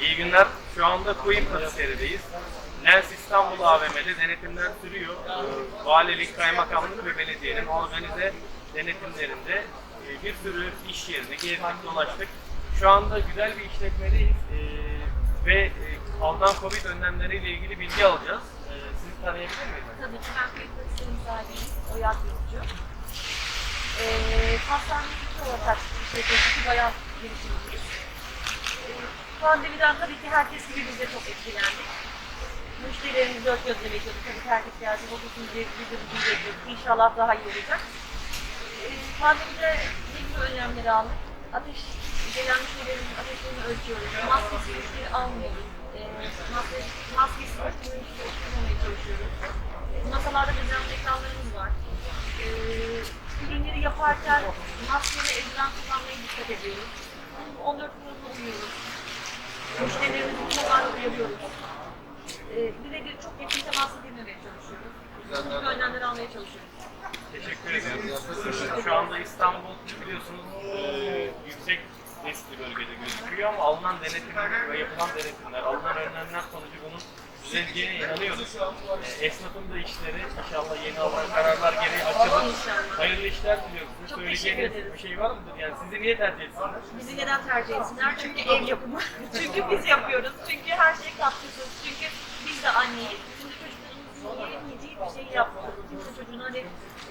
İyi günler. Şu anda Queen Patisserie'deyiz. Lens İstanbul AVM'de denetimler sürüyor. Ee, Valilik, kaymakamlık ve belediyenin organize denetimlerinde e, bir sürü iş yerini gezdik, dolaştık. Şu anda güzel bir işletmedeyiz Ee, ve e, alınan Covid önlemleriyle ilgili bilgi alacağız. Ee, Sizi tanıyabilir miyiz? Tabii ki ben kayıt sahibiyim. Oyak Yolcu. Ee, hastanelik olarak işletiyoruz. İki bayan girişimciyiz. Pandemiden tabii ki herkes gibi biz de çok etkilendik. Müşterilerimiz dört gözle bekliyorduk. Tabii herkes geldi. Okusun diye biz de bekliyorduk. İnşallah daha iyi olacak. Ee, pandemide ne gibi önlemleri aldık? Ateş, gelen müşterilerimizin ateşlerini ölçüyoruz. Maskesiz müşteri almıyoruz. Ee, maske, maskesiz müşteri tutmamaya çalışıyoruz. Masalarda dezenfektanlarımız var. Ee, ürünleri yaparken maske ve eldiven kullanmaya dikkat ediyoruz. 14 kuruluna uyuyoruz. Müşterilerimizi mutlaka uyarıyoruz. Ee, birebir çok yakın temasa girmemeye çalışıyoruz. Bu önlemleri almaya çalışıyoruz. Teşekkür ediyoruz. Şu anda İstanbul biliyorsunuz e, yüksek riskli bölgede gözüküyor ama alınan denetimler ve yapılan denetimler, alınan önlemler düzeleceğine inanıyoruz. E, esnafın da işleri inşallah yeni alınan kararlar gereği açılır. Hayırlı işler diliyoruz. Çok söyleyeceğiniz teşekkür ederiz. bir şey var mıdır? Yani sizi niye tercih etsinler? Bizi neden tercih etsinler? Çünkü ev yapımı. Çünkü biz yapıyoruz. Çünkü her şey katkısız. Çünkü biz de anneyiz. Bizim de çocuklarımızın yemeyeceği bir şey yapmıyoruz. Kimse çocuğuna hani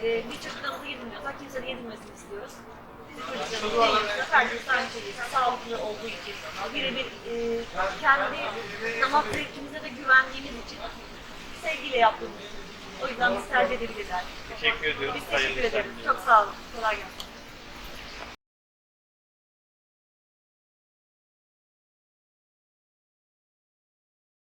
e, bir çocuklarımızı yedirmiyorsak kimse de yedirmesini istiyoruz. Yiyor. Sağlıklı olduğu için. Birebir e, kendi damak zevkimize de güvendiğimiz için sevgiyle yaptığımız için. O yüzden biz tercih edebilirler. Teşekkür ediyoruz. Biz teşekkür ederiz. Çok sağ olun. Kolay gelsin.